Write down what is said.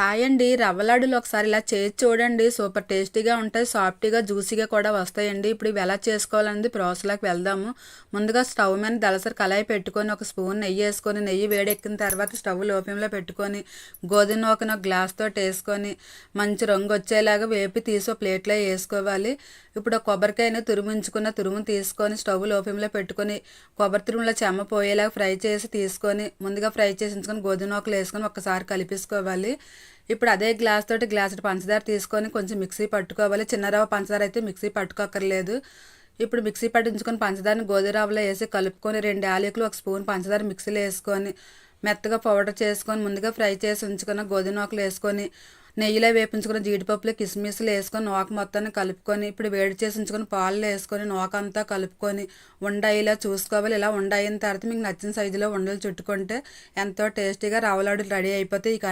Hi అండి రవ్వ లడ్డులు ఒకసారి ఇలా చేసి చూడండి. సూపర్ టేస్టీగా ఉంటాయి సాఫ్ట్గా జ్యూసీగా కూడా వస్తాయండి. ఇప్పుడు ఇవి ఎలా చేసుకోవాలనేది ప్రాసెస్లోకి వెళ్దాము. ముందుగా స్టవ్ మీద దళసరి కళాయి పెట్టుకొని ఒక స్పూన్ నెయ్యి వేసుకొని నెయ్యి వేడెక్కిన తర్వాత స్టవ్ లోపంలో పెట్టుకొని గోధుమ నూకను ఒక గ్లాస్ తోటి వేసుకొని మంచి రంగు వచ్చేలాగా వేపి తీసి ప్లేట్లో వేసుకోవాలి. ఇప్పుడు ఆ కొబ్బరికాయను తురుముంచుకున్న తురుము తీసుకొని స్టవ్ లోపంలో పెట్టుకొని కొబ్బరి తురుములో చెమ్మ పోయేలాగా ఫ్రై చేసి తీసుకొని ముందుగా ఫ్రై చేసి ఉంచుకొని గోధుమ నూకలు వేసుకొని ఒకసారి కలిపేసుకోవాలి. ఇప్పుడు అదే గ్లాస్ తోటి గ్లాస్ పంచదార తీసుకొని కొంచెం మిక్సీ పట్టుకోవాలి. చిన్న రవ్వ పంచదార అయితే మిక్సీ పట్టుకోకర్లేదు ఇప్పుడు మిక్సీ పట్టించుకొని పంచదారని గోధుమ రవ్వలో వేసి కలుపుకొని రెండు యాలకులు ఒక స్పూన్ పంచదార మిక్సీలో వేసుకొని మెత్తగా పౌడర్ చేసుకొని ముందుగా ఫ్రై చేసి ఉంచుకున్న గోధుమ నూకలు వేసుకొని నెయ్యిలో వేపించుకున్న జీడిపప్పులు కిస్మిస్లు వేసుకొని నూక మొత్తాన్ని కలుపుకొని ఇప్పుడు వేడి చేసి ఉంచుకొని పాలు వేసుకొని నూక అంతా కలుపుకొని ఉండయిలా చూసుకోవాలి. ఇలా ఉండయిన తర్వాత మీకు నచ్చిన సైజులో ఉండలు చుట్టుకుంటే ఎంతో టేస్టీగా రవ్వ రెడీ అయిపోతే ఇక